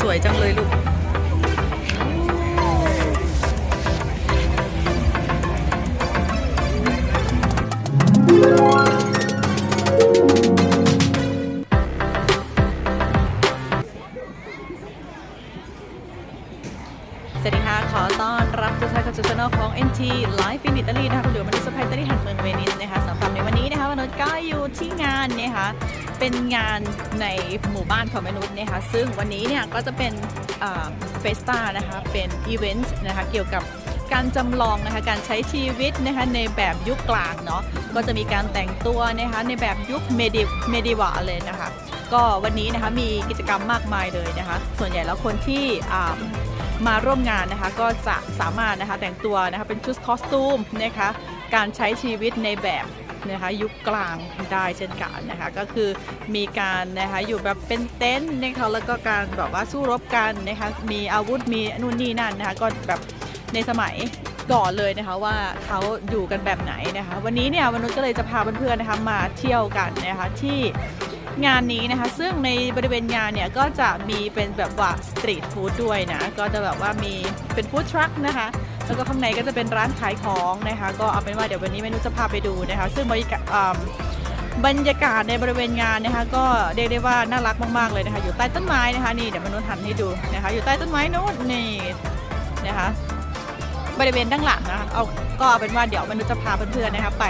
สวยจังเลยลูก รับทุกท่านเข้าสู่ช่อของ NT Live in Italy นะคะคุณอยู่มาที่สไปตอรี่แห่งเมืองเวนิสนะคะสำหรับในวันนี้นะคะมนุษย์ก็อยู่ที่งานนะคะเป็นงานในหมู่บ้านของมนุษย์นะคะซึ่งวันนี้เนี่ยก็จะเป็นเฟสตานะคะเป็นอีเวนต์นะคะเกี่ยวกับการจำลองนะคะการใช้ชีวิตนะคะในแบบยุคกลางเนาะก็จะมีการแต่งตัวนะคะในแบบยุคเมดิเมดิวาเลยนะคะก็วันนี้นะคะมีกิจกรรมมากมายเลยนะคะส่วนใหญ่แล้วคนที่ มาร่วมงานนะคะก็จะสามารถนะคะแต่งตัวนะคะเป็นชุดคอสตูมนะคะการใช้ชีวิตในแบบนะคะยุคกลางได้เช่นกันนะคะก็คือมีการนะคะอยู่แบบเป็นเต็นท์นะคะแล้วก็การแบบว่าสู้รบกันนะคะมีอาวุธมีนู่นนี่นั่นนะคะก็แบบในสมัยก่อนเลยนะคะว่าเขาอยู่กันแบบไหนนะคะวันนี้เนี่ยมนุษย์ก็เลยจะพาเพื่อนๆนะคะมาเที่ยวกันนะคะที่ งานนี้นะคะ ซึ่งในบริเวณงานเนี่ย ก็จะมีเป็นแบบว่าสตรีทฟู้ดด้วยนะ ก็จะแบบว่ามีเป็นฟู้ดทรัคนะคะ แล้วก็ข้างในก็จะเป็นร้านขายของนะคะ ก็เอาเป็นว่าเดี๋ยววันนี้เมนูจะพาไปดูนะคะ ซึ่งบรรยากาศบรรยากาศในบริเวณงานนะคะ ก็เรียกได้ว่าน่ารักมากๆเลยนะคะ อยู่ใต้ต้นไม้นะคะนี่เดี๋ยวมนุษย์หันให้ดูนะคะ อยู่ใต้ต้นไม้โน้นนี่นะคะ บริเวณด้านหลังนะคะเอาก็เอาเป็นว่าเดี๋ยวมนุษย์จะพาเพื่อนๆนะคะไป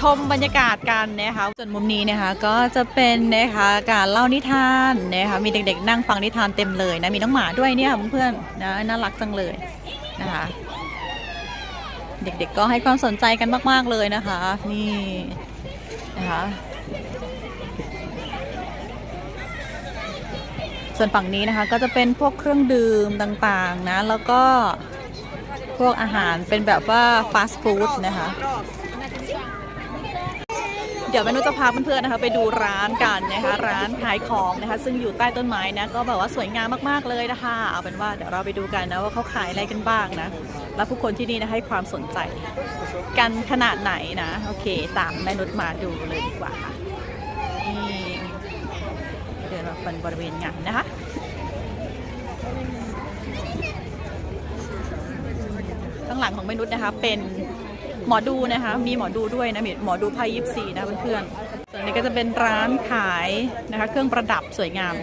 ชมบรรยากาศกันนะคะส่วนมุมนี้นะคะก็จะเป็นนะคะการเล่านิทานนะคะมีเด็กๆ นั่งฟังนิทานเต็มเลยนะมีน้องหมาด้วยเนี่ยเพื่อนๆนะน่ารักจังเลยนะคะเด็กๆก็ให้ความสนใจกันมาก ๆ เลยนะคะ นี่นะคะส่วนฝั่งนี้นะคะก็จะเป็นพวกเครื่องดื่มต่างๆนะ แล้วก็พวกอาหารเป็นแบบว่าฟาสต์ฟู้ดนะคะ เดี๋ยวเมนูจะพาเพื่อนๆนะคะไปดูร้านกันนะคะร้านขายของนะคะซึ่งอยู่ใต้ต้นไม้นะก็แบบว่าสวยงามมากๆเลยนะคะเอาเป็นว่าเดี๋ยวเราไปดูกันนะว่าเขาขายอะไรกันบ้างนะแล้วผู้คนที่นี่นะให้ความสนใจกันขนาดไหนนะโอเคตามแม่นุชมาดูเลยดีกว่าค่ะนี่เดินมาเป็นบริเวณงานนะคะข้างหลังของเมนุษย์นะคะเป็น หมอดูนะคะ มีหมอดูด้วยนะมีหมอดูไพ่ยิปซีนะเพื่อนๆส่วนนี้ก็จะเป็นร้านขายนะคะ เครื่องประดับสวยงาม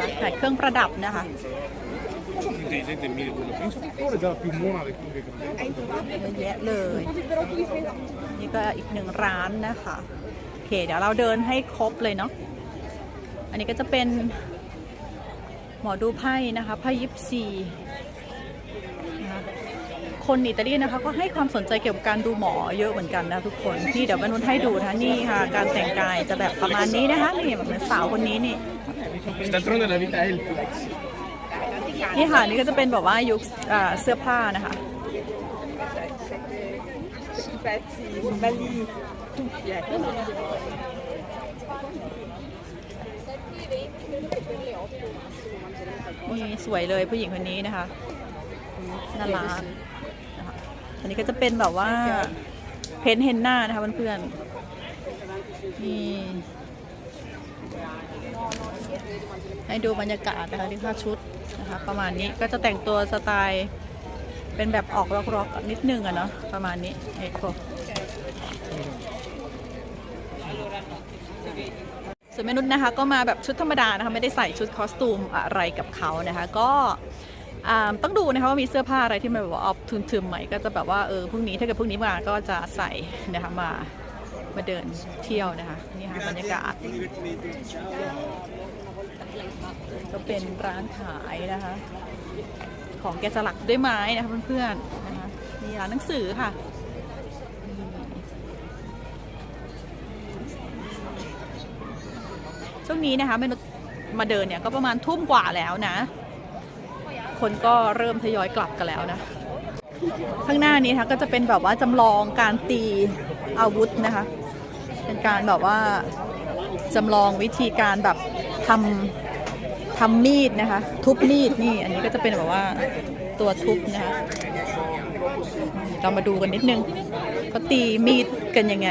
ร้านขายเครื่องประดับนะคะ เยอะแยะเลย นี่ก็อีกหนึ่งร้านนะคะโอเค เดี๋ยวเราเดินให้ครบเลยเนาะ อันนี้ก็จะเป็นหมอดูไพ่นะคะไพ่ยิปซี คนอิตาลีนะคะก็ให้ความสนใจเกี่ยวกับการดูหมอเยอะเหมือนกันนะทุกคนนี่เดี๋ยวมนุษย์ให้ดูนะคะนี่ค่ะ การแต่งกายจะแบบประมาณนี้นะคะนี่แบบเหมือนสาวคนนี้นี่ D'altronde la vita è il flex. นี่ค่ะนี่ก็จะเป็นแบบว่ายุคอ่าเสื้อผ้านะคะนี่สวยเลยผู้หญิงคนนี้นะคะน่ารัก นะคะอันนี้ก็จะเป็นแบบว่าเพ้นท์เฮนหน้านะคะเพื่อนๆนี่ให้ดูบรรยากาศนะคะที่ค่าชุดนะคะประมาณนี้ก็จะแต่งตัวสไตล์เป็นแบบออกร็อกๆนิดนึงอะเนาะประมาณนี้เอ็กโคส่วนเมนุษย์นะคะก็มาแบบชุดธรรมดานะคะไม่ได้ใส่ชุดคอสตูมอะไรกับเขานะคะก็ ต้องดูนะคะว่ามีเสื้อผ้าอะไรที่มันแบบว่าออฟทุนทึมใหม่ก็จะแบบว่าเออพรุ่งนี้ถ้าเกิดพรุ่งนี้มาก็จะใส่นะคะมามาเดินเที่ยวนะคะนี่ค่ะบรรยากาศก็เป็นร้านขายนะคะ ของแกะสลักด้วยไม้นะคะเพื่อนๆนะคะมีร้านหนังสือค่ะช่วงนี้นะคะเมนุษย์มาเดินเนี่ยก็ประมาณทุ่มกว่าแล้วนะ คนก็เริ่มทยอยกลับกันแล้วนะ ข้างหน้านี้นะคะก็จะเป็นแบบว่าจำลองการตีอาวุธนะคะ เป็นการแบบว่าจำลองวิธีการแบบทำทำมีดนะคะ ทุบมีดนี่อันนี้ก็จะเป็นแบบว่าตัวทุบนะคะเรามาดูกันนิดนึงเขาตีมีดกันยังไง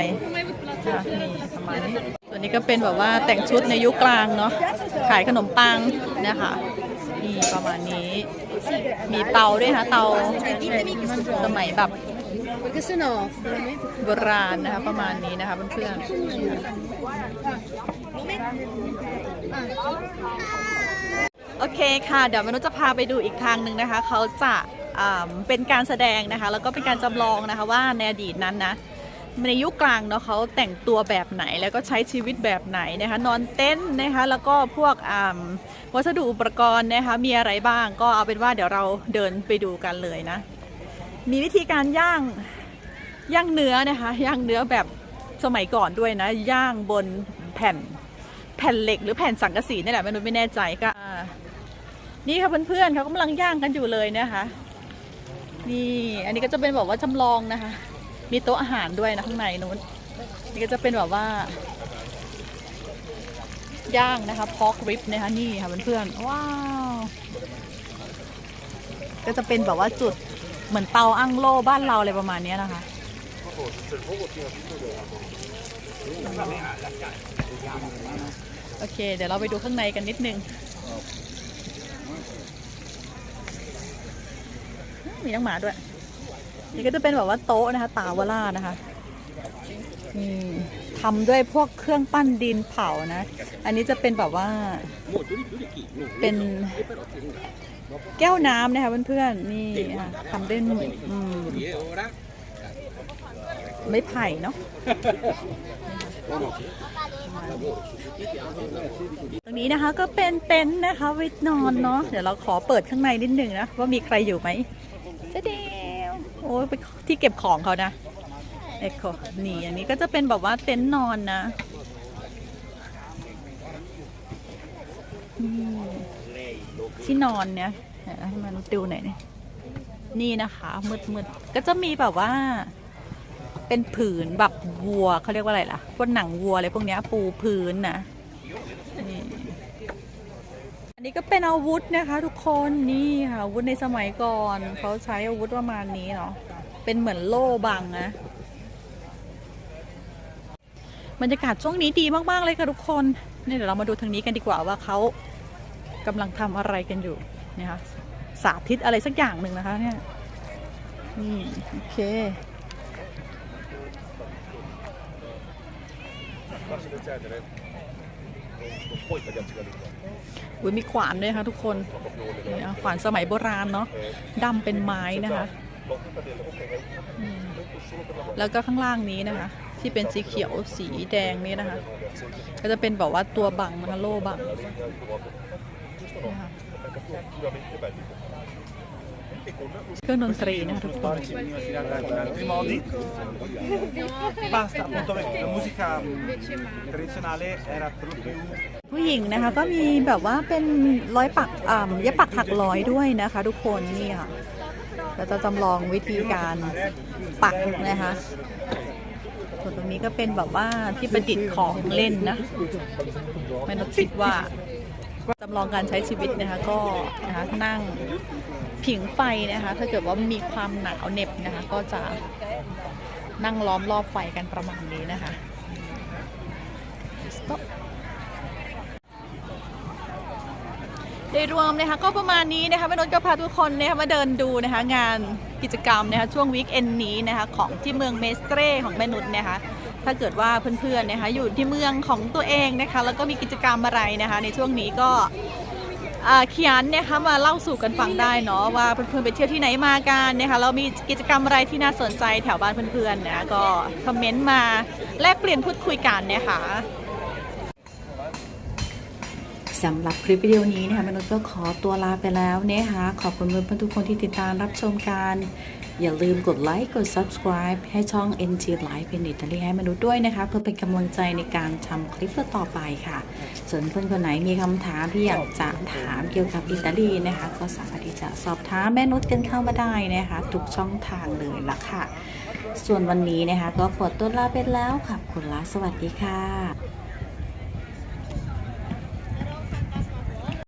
นะคะนี่ประมาณนี้ตัวนี้ก็เป็นแบบว่าแต่งชุดในยุคกลางเนาะขายขนมปังนะคะ ประมาณนี้ มีเตาด้วยนะคะเตาสมัยแบบโบราณนะคะประมาณนี้นะคะเพื่อนๆโอเคค่ะ เดี๋ยวมนุษย์จะพาไปดูอีกทางหนึ่งนะคะ เขาจะเป็นการแสดงนะคะ แล้วก็เป็นการจำลองนะคะว่าในอดีตนั้นนะ ในยุคกลางเนาะเขาแต่งตัวแบบไหนแล้วก็ใช้ชีวิตแบบไหนนะคะนอนเต็นท์นะคะแล้วก็พวกวัสดุอุปกรณ์นะคะมีอะไรบ้างก็เอาเป็นว่าเดี๋ยวเราเดินไปดูกันเลยนะ มีวิธีการย่างย่างเนื้อนะคะย่างเนื้อแบบสมัยก่อนด้วยนะ ย่างบนแผ่นแผ่นเหล็กหรือแผ่นสังกะสีนี่แหละไม่รู้ไม่แน่ใจก็นี่ค่ะเพื่อนๆเขากำลังย่างกันอยู่เลยนะคะ นี่อันนี้ก็จะเป็นแบบว่าจำลองนะคะ มีโต๊ะอาหารด้วยนะข้างในนู้น นี่ก็จะเป็นแบบว่า ย่างนะคะพอกริบนะคะนี่ค่ะเพื่อนๆว้าว ก็จะเป็นแบบว่าจุดเหมือนเตาอั้งโล่บ้านเราอะไรประมาณนี้นะคะโอเค เดี๋ยวเราไปดูข้างในกันนิดนึง มีน้องหมาด้วย นี่ก็จะเป็นแบบว่าโต๊ะนะคะ ตาวล่านะคะนี่ทำด้วยพวกเครื่องปั้นดินเผานะ อันนี้จะเป็นแบบว่า เป็นแก้วน้ำนะคะเพื่อนๆนี่ค่ะทำด้วยอืมไม่ไผ่เนาะตรงนี้นะคะก็เป็นเต็นท์นะคะไว้นอนเนาะเดี๋ยวเราขอเปิดข้างในนิดหนึ่งนะ ว่ามีใครอยู่ไหมจะเดี โอ้ยเป็นที่เก็บของเขานะเอ็กโคนี่อันนี้ก็จะเป็นแบบว่าเต็นท์นอนนะที่นอนเนี่ยเดี๋ยวให้มันดูหน่อยนี่นี่นะคะมืดๆก็จะมีแบบว่า เป็นผืนแบบวัวเขาเรียกว่าอะไรล่ะพวกหนังวัวอะไรพวกนี้ปูพื้นนะ นนี้ก็เป็นอาวุธนะคะทุกคนนี่ค่ะอาวุธในสมัยก่อนเขาใช้อาวุธประมาณนี้เนาะเป็นเหมือนโล่บังนะบรรยากาศช่วงนี้ดีมาก ๆ เลยค่ะทุกคนนี่เดี๋ยวเรามาดูทางนี้กันดีกว่าว่าเขากำลังทำอะไรกันอยู่เนี่ยค่ะสาธิตอะไรสักอย่างหนึ่งนะคะเนี่ยนี่โอเค อุ้ยมีขวานด้วยค่ะทุกคนนี่อะขวานสมัยโบราณเนาะดำเป็นไม้นะคะอืมแล้วก็ข้างล่างนี้นะคะ ที่เป็นสีเขียวสีแดงนี้นะคะ ก็จะเป็นแบบว่าตัวบังนะคะโล่บังนะคะ เครื่องดนตรีนะคะทุกคน Storici venivano tirati in altri modi. Basta, appunto perché la musica tradizionale era per lo più ผู้หญิงนะคะก็มีแบบว่าเป็นร้อยปักอ่าเย็บปักถักร้อยด้วยนะคะ ทุกคนนี่ค่ะเราจะจำลองวิธีการปักนะคะส่วนตรงนี้ก็เป็นแบบว่าที่ประดิษฐ์ของเล่นนะไม่ต้องคิดว่า จำลองการใช้ชีวิตนะคะก็นะคะนั่งผิงไฟนะคะ ถ้าเกิดว่ามีความหนาวเหน็บนะคะ ก็จะนั่งล้อมรอบไฟกันประมาณนี้นะคะ Stop โดยรวมนะคะก็ประมาณนี้นะคะแม่นนท์ก็พาทุกคนนะคะมาเดินดูนะคะงานกิจกรรมนะคะช่วงวีคเอนนี้นะคะของที่เมืองเมสเตรของแม่นุชนะคะ ถ้าเกิดว่าเพื่อนๆนะคะอยู่ที่เมืองของตัวเองนะคะ แล้วก็มีกิจกรรมอะไรนะคะ ในช่วงนี้ก็เขียนนะคะมาเล่าสู่กันฟังได้เนาะว่าเพื่อนๆไปเที่ยวที่ไหนมากันนะคะแล้วมีกิจกรรมอะไรที่น่าสนใจแถวบ้านเพื่อนๆนะก็คอมเมนต์มาแลกเปลี่ยนพูดคุยกันนะคะสำหรับคลิปวิดีโอนี้นะคะมนุษย์ก็ขอตัวลาไปแล้วนะคะขอบคุณเพื่อนๆทุกคนที่ติดตามรับชมกัน อย่าลืมกดไลค์กด subscribe ให้ช่อง NG Live เป็นอิตาลีให้มนุษย์ด้วยนะคะ เพื่อเป็นกำลังใจในการทำคลิปต่อไปค่ะ ส่วนเพื่อนคนไหนมีคำถามที่อยากจะถามเกี่ยวกับอิตาลีนะคะ ก็สามารถที่จะสอบถามแม่นุชกันเข้ามาได้นะคะ ทุกช่องทางเลยละค่ะ ส่วนวันนี้นะคะ ก็ขอตัวลาไปแล้วขอบคุณละสวัสดีค่ะ